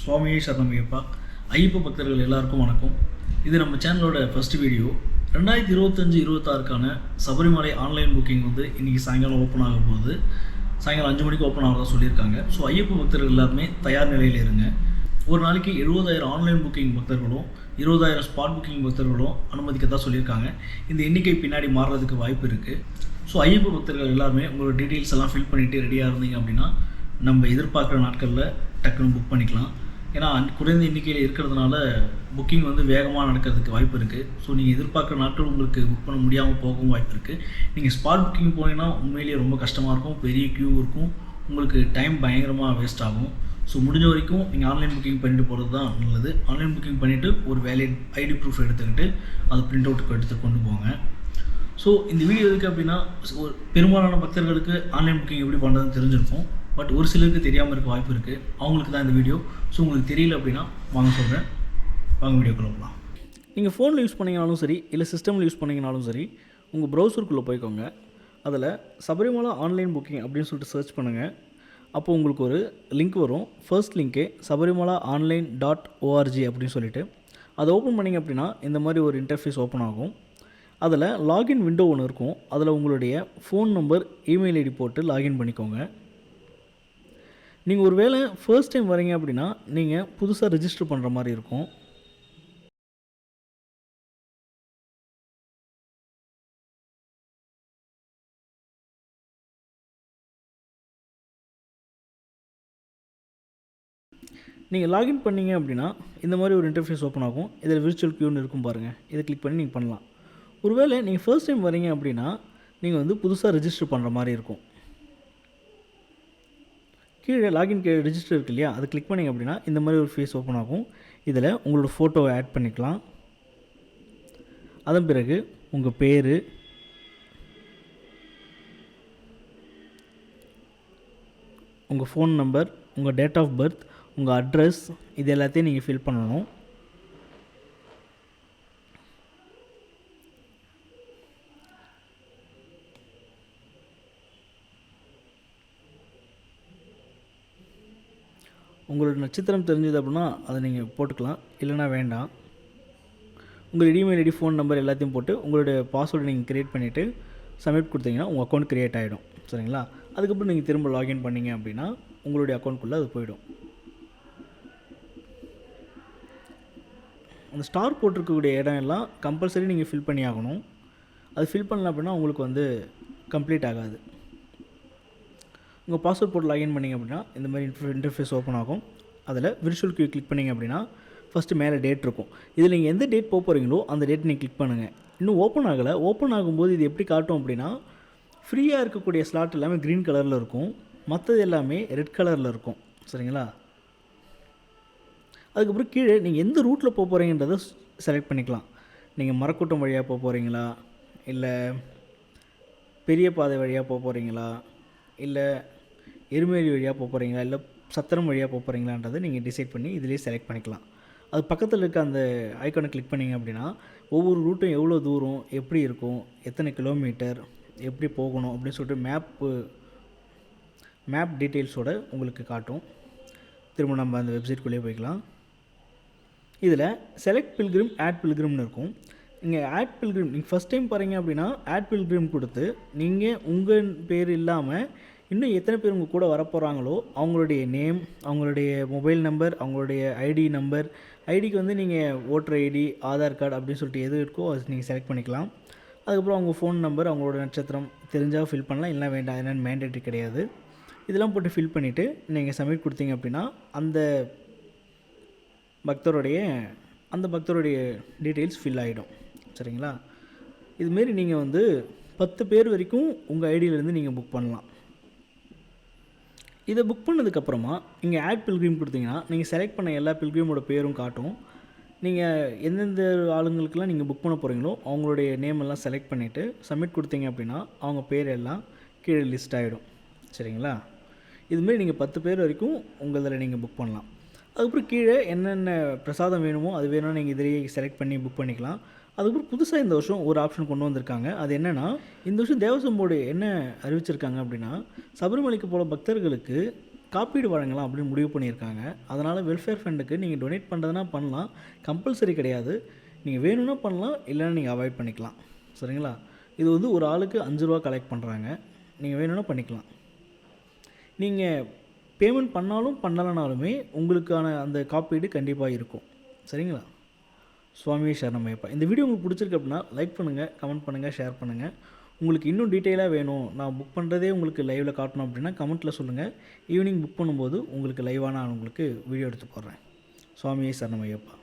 சுவாமியே சரணமையப்பா ஐயப்ப. பக்தர்கள் எல்லாருக்கும் வணக்கம். இது நம்ம சேனலோட ஃபஸ்ட் வீடியோ ரெண்டாயிரத்தி இருபத்தஞ்சு இருபத்தாறுக்கான சபரிமலை ஆன்லைன் புக்கிங் வந்து இன்றைக்கி சாயங்காலம் ஓப்பன் ஆக போகுது. சாயங்காலம் அஞ்சு மணிக்கு ஓப்பன் ஆகிறதா சொல்லியிருக்காங்க. ஸோ ஐயப்ப பக்தர்கள் எல்லாருமே தயார் நிலையில் இருங்க. ஒரு நாளைக்கு எழுபதாயிரம் ஆன்லைன் புக்கிங் பக்தர்களும் இருபதாயிரம் ஸ்பாட் புக்கிங் பக்தர்களும் அனுமதிக்கத்தான் சொல்லியிருக்காங்க. இந்த எண்ணிக்கை பின்னாடி மாறுறதுக்கு வாய்ப்பு இருக்குது ஸோ ஐயப்ப பக்தர்கள் எல்லாருமே உங்களோட டீட்டெயில்ஸ் எல்லாம் ஃபில் பண்ணிவிட்டு ரெடியாக இருந்தீங்க அப்படின்னா நம்ம எதிர்பார்க்குற நாட்களில் டக்குன்னு புக் பண்ணிக்கலாம். ஏன்னா குறைந்த எண்ணிக்கையில் இருக்கிறதுனால புக்கிங் வந்து வேகமாக நடக்கிறதுக்கு வாய்ப்பு இருக்குது ஸோ நீங்கள் எதிர்பார்க்குற நாட்கள் உங்களுக்கு புக் பண்ண முடியாமல் போகவும் வாய்ப்பு இருக்குது நீங்கள் ஸ்பாட் புக்கிங் போனீங்கன்னா உண்மையிலேயே ரொம்ப கஷ்டமாக இருக்கும். பெரிய க்யூ இருக்கும். உங்களுக்கு டைம் பயங்கரமாக வேஸ்ட் ஆகும். ஸோ முடிஞ்ச வரைக்கும் நீங்கள் ஆன்லைன் புக்கிங் பண்ணிட்டு போகிறது தான் நல்லது. ஆன்லைன் புக்கிங் பண்ணிவிட்டு ஒரு வேலிட் ஐடி ப்ரூஃப் எடுத்துக்கிட்டு அது பிரிண்ட் அவுட்டுக்கு எடுத்து கொண்டு போங்க. ஸோ இந்த வீடியோ எதுக்கு அப்படின்னா ஒரு பெரும்பாலான பக்தர்களுக்கு ஆன்லைன் புக்கிங் எப்படி பண்ணுறதுன்னு தெரிஞ்சிருக்கும். பட் ஒரு சிலருக்கு தெரியாமல் இருக்க வாய்ப்பு இருக்குது அவங்களுக்கு தான் இந்த வீடியோ ஸோ உங்களுக்கு தெரியல அப்படின்னா வாங்க சொல்கிறேன் வாங்க வீடியோக்குள்ள போகலாம் நீங்கள் ஃபோனில் யூஸ் பண்ணீங்கனாலும் சரி இல்லை சிஸ்டமில் யூஸ் பண்ணீங்கனாலும் சரி உங்கள் ப்ரௌசருக்குள்ளே போய்க்கோங்க. அதில் சபரிமலா ஆன்லைன் புக்கிங் அப்படின்னு சொல்லிட்டு சர்ச் பண்ணுங்கள் அப்போது உங்களுக்கு ஒரு லிங்க் வரும். First link Sabarimala online dot ORG அப்படின்னு சொல்லிட்டு. அதை ஓப்பன் பண்ணிங்க அப்படின்னா இந்த மாதிரி ஒரு இன்டர்ஃபேஸ் ஓப்பன் ஆகும். அதில் லாகின் விண்டோ ஒன்று இருக்கும். அதில் உங்களுடைய ஃபோன் நம்பர் இமெயில் ஐடி போட்டு லாகின் பண்ணிக்கோங்க. நீங்கள் ஒரு வேளை ஃபர்ஸ்ட் டைம் வரீங்க அப்படின்னா நீங்கள் புதுசாக ரிஜிஸ்டர் பண்ணுற மாதிரி இருக்கும். நீங்கள் லாகின் பண்ணீங்க அப்படின்னா இந்த மாதிரி ஒரு இன்டர்ஃபேஸ் ஓப்பன் ஆகும். இதில் விர்ச்சுவல் க்யூன்னு இருக்கும் பாருங்கள் இதை கிளிக் பண்ணி நீங்கள் பண்ணலாம். ஒருவேளை நீங்கள் ஃபர்ஸ்ட் டைம் வரீங்க அப்படின்னா நீங்கள் வந்து புதுசாக ரிஜிஸ்டர் பண்ணுற மாதிரி இருக்கும். கீழே லாகின் கீழே ரிஜிஸ்டர் இருக்கு இல்லையா? அதை கிளிக் பண்ணிங்க அப்படின்னா இந்த மாதிரி ஒரு ஃபேஸ் ஓப்பன் ஆகும். இதில் உங்களோட ஃபோட்டோவை ஆட் பண்ணிக்கலாம். அதன் பிறகு உங்கள் பேர் உங்கள் ஃபோன் நம்பர் உங்கள் டேட் ஆஃப் பர்த் உங்கள் அட்ரஸ் இது எல்லாத்தையும் நீங்கள் ஃபில் பண்ணணும். உங்களோட நட்சத்திரம் தெரிஞ்சது அப்படின்னா அதை நீங்கள் போட்டுக்கலாம். இல்லைன்னா வேண்டாம். உங்கள் இடிமெயில் ஐடி ஃபோன் நம்பர் எல்லாத்தையும் போட்டு உங்களுடைய பாஸ்வேர்டு நீங்கள் க்ரியேட் பண்ணிவிட்டு சப்மிட் கொடுத்தீங்கன்னா உங்கள் அக்கௌண்ட் க்ரியேட் ஆகிடும் சரிங்களா? அதுக்கப்புறம் நீங்கள் திரும்ப லாகின் பண்ணிங்க அப்படின்னா உங்களுடைய அக்கௌண்ட்குள்ளே அது போயிடும். அந்த ஸ்டார் போட்டிருக்கக்கூடிய இடம் எல்லாம் கம்பல்சரி நீங்கள் ஃபில் பண்ணி ஆகணும். அது ஃபில் பண்ணல அப்படின்னா உங்களுக்கு வந்து கம்ப்ளீட் ஆகாது. உங்கள் பாஸ்வேர்ட் போட்டு லாகின் பண்ணிங்க அப்படின்னா இந்த மாதிரி இன்டர்ஃபேஸ் ஓப்பன் ஆகும். அதில் விர்ச்சுவல் கியூ கிளிக் பண்ணிங்க அப்படின்னா ஃபஸ்ட்டு மேலே டேட் இருக்கும். இதில் நீங்கள் எந்த டேட் போக போகிறீங்களோ அந்த டேட் நீங்கள் கிளிக் பண்ணுங்கள் இன்னும் ஓப்பன் ஆகலை. ஓப்பன் ஆகும்போது இது எப்படி காட்டும் அப்படின்னா ஃப்ரீயாக இருக்கக்கூடிய ஸ்லாட் எல்லாமே க்ரீன் கலரில் இருக்கும். மற்றது எல்லாமே ரெட் கலரில் இருக்கும். சரிங்களா? அதுக்கப்புறம் கீழே நீங்கள் எந்த ரூட்டில் போக போகிறீங்கன்றத செலக்ட் பண்ணிக்கலாம். நீங்கள் மரக்கூட்டம் வழியாக போக போகிறீங்களா இல்லை பெரிய பாதை வழியாக போக போகிறீங்களா இல்லை எருமேலி வழியாக போக போகிறீங்களா இல்லை சத்திரம் வழியாக போக போகிறீங்களான்றதை நீங்கள் டிசைட் பண்ணி இதிலே செலக்ட் பண்ணிக்கலாம். அது பக்கத்தில் இருக்க அந்த ஐக்கானை கிளிக் பண்ணிங்க அப்படின்னா ஒவ்வொரு ரூட்டும் எவ்வளோ தூரம் எப்படி இருக்கும் எத்தனை கிலோமீட்டர் எப்படி போகணும் அப்படின்னு சொல்லிட்டு மேப்பு மேப் டீட்டெயில்ஸோடு உங்களுக்கு காட்டும். திரும்ப நம்ம அந்த வெப்சைட்குள்ளேயே போய்க்கலாம். இதில் செலக்ட் பில்கிரிம் ஆட் பில்கிரிம்னு இருக்கும். நீங்கள் ஆட் பில்கிரிம் நீங்கள் ஃபஸ்ட் டைம் போகிறீங்க அப்படின்னா ஆட் பில்கிரிம் கொடுத்து நீங்கள் உங்கள் பேர் இல்லாமல் இன்னும் எத்தனை பேர் உங்கள் கூட வரப்போகிறாங்களோ அவங்களுடைய நேம் அவங்களுடைய மொபைல் நம்பர் அவங்களுடைய ஐடி நம்பர் ஐடிக்கு வந்து நீங்கள் ஓட்டர் ஐடி ஆதார் கார்டு அப்படின்னு சொல்லிட்டு எது இருக்கோ அது நீங்கள் செலக்ட் பண்ணிக்கலாம். அதுக்கப்புறம் அவங்க ஃபோன் நம்பர் அவங்களோட நட்சத்திரம் தெரிஞ்சால் ஃபில் பண்ணலாம் இல்லை வேண்டாம் என்னென்னு மேண்டேட்ரி கிடையாது. இதெல்லாம் போட்டு ஃபில் பண்ணிவிட்டு நீங்கள் சப்மிட் கொடுத்தீங்க அப்படின்னா அந்த பக்தருடைய அந்த பக்தருடைய டீட்டெயில்ஸ் ஃபில் ஆகிடும் சரிங்களா? இதுமாரி நீங்கள் வந்து பத்து பேர் வரைக்கும் உங்கள் ஐடியிலேருந்து நீங்கள் புக் பண்ணலாம். இதை புக் பண்ணதுக்கப்புறமா நீங்கள் ஆட் பில்க்ரீம் கொடுத்தீங்கன்னா நீங்கள் செலக்ட் பண்ண எல்லா பில்க்ரீமோட பேரும் காட்டும். நீங்கள் எந்தெந்த ஆளுங்களுக்கெல்லாம் நீங்கள் புக் பண்ண போகிறீங்களோ அவங்களுடைய நேம் எல்லாம் செலக்ட் பண்ணிவிட்டு சப்மிட் கொடுத்தீங்க அப்படின்னா அவங்க பேர் எல்லாம் கீழே லிஸ்ட் ஆகிடும் சரிங்களா? இதுமாரி நீங்கள் பத்து பேர் வரைக்கும் உங்கள் இதில் நீங்கள் புக் பண்ணலாம். அதுக்கப்புறம் கீழே என்னென்ன பிரசாதம் வேணுமோ அது வேணும்னா நீங்கள் இதிலேயே செலக்ட் பண்ணி புக் பண்ணிக்கலாம். அதுக்கப்புறம் புதுசாக இந்த வருஷம் ஒரு ஆப்ஷன் கொண்டு வந்திருக்காங்க. அது என்னென்னா இந்த வருஷம் தேவசம் போர்டு என்ன அறிவிச்சிருக்காங்க அப்படின்னா சபரிமலைக்கு போகிற பக்தர்களுக்கு காப்பீடு வழங்கலாம் அப்படின்னு முடிவு பண்ணியிருக்காங்க. அதனால் வெல்ஃபேர் ஃபண்டுக்கு நீங்கள் டொனேட் பண்ணுறதுனா பண்ணலாம். கம்பல்சரி கிடையாது. நீங்கள் வேணும்னா பண்ணலாம் இல்லைன்னா நீங்கள் அவாய்ட் பண்ணிக்கலாம். சரிங்களா? இது வந்து ஒரு ஆளுக்கு அஞ்சு ரூபா கலெக்ட் பண்ணுறாங்க நீங்கள் வேணும்னா பண்ணிக்கலாம். நீங்கள் பேமெண்ட் பண்ணாலும் பண்ணலைனாலுமே உங்களுக்கான அந்த காப்பீடு கண்டிப்பாக இருக்கும். சரிங்களா? சுவாமி சரணமையப்பா இந்த வீடியோ உங்களுக்கு பிடிச்சிருக்கு அப்படின்னா லைக் பண்ணுங்கள் கமெண்ட் பண்ணுங்கள் ஷேர் பண்ணுங்கள் உங்களுக்கு இன்னும் டீட்டெயிலாக வேணும் நான் புக் பண்ணுறதே உங்களுக்கு லைவில் காட்டணும் அப்படின்னா கமெண்ட்டில் சொல்லுங்கள் ஈவினிங் புக் பண்ணும்போது உங்களுக்கு லைவாக நான் உங்களுக்கு வீடியோ எடுத்து போடுறேன். சுவாமியே சரணமையப்பா